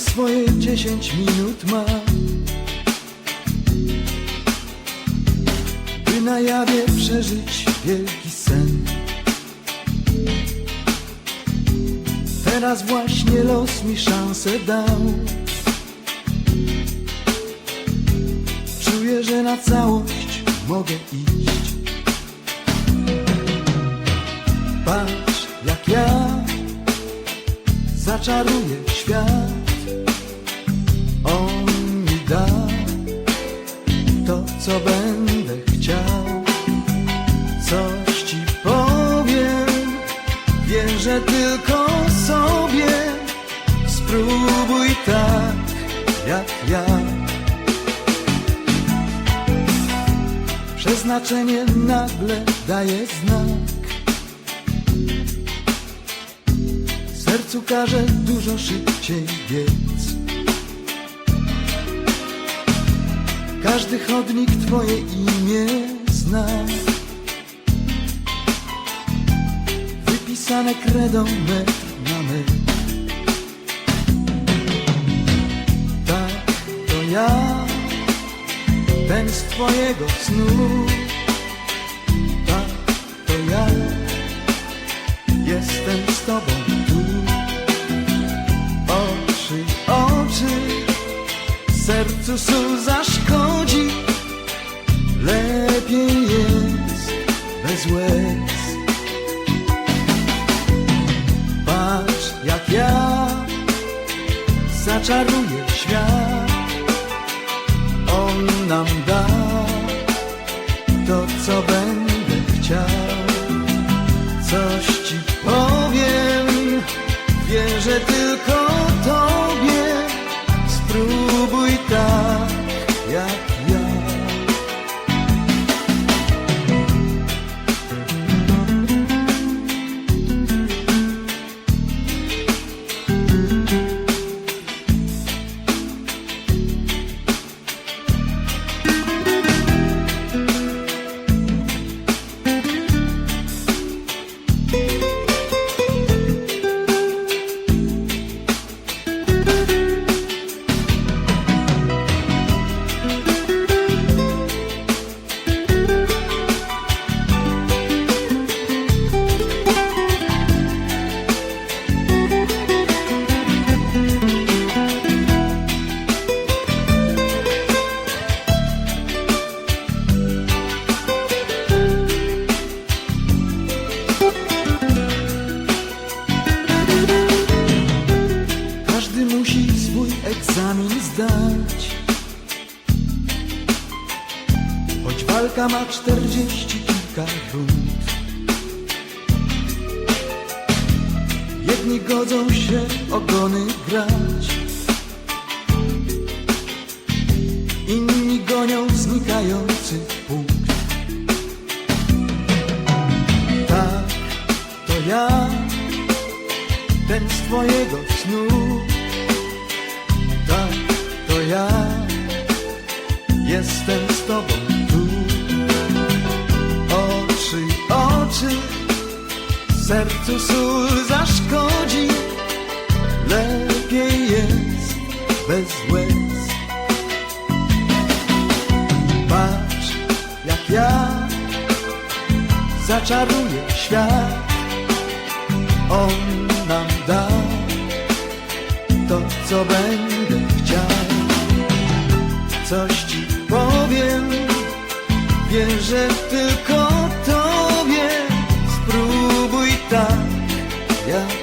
swoje dziesięć minut ma. By na jawie przeżyć wielki sen. Teraz właśnie los mi szansę dał. Czuję, że na całość mogę iść. Patrz jak ja zaczaruję świat co będę chciał. Coś ci powiem, wierzę tylko sobie. Spróbuj tak jak ja. Przeznaczenie nagle daje znak. Sercu każe dużo szybciej biec Każdy chodnik twoje imię zna. Wypisane kredą metr na Tak, to ja ten z twojego snu. Tak, to ja Jestem z tobą tu. Oczy, oczy Sercu sól zaszkodzi bez łez Patrz jak ja Zaczaruję świat. On nam da To co będę chciał. Coś ci powiem, wierzę tylko zdać. Choć walka ma czterdzieści kilka rund. Jedni godzą się ogony grać. Inni gonią znikający punkt. Tak, to ja ten z twojego snu. Jestem z tobą tu. Oczy, oczy, sercu sól zaszkodzi. Lepiej jest bez łez. Patrz, jak ja zaczaruję świat. On nam da to, co będę chciał. Coś ci wierzę tylko Tobie Spróbuj tak jak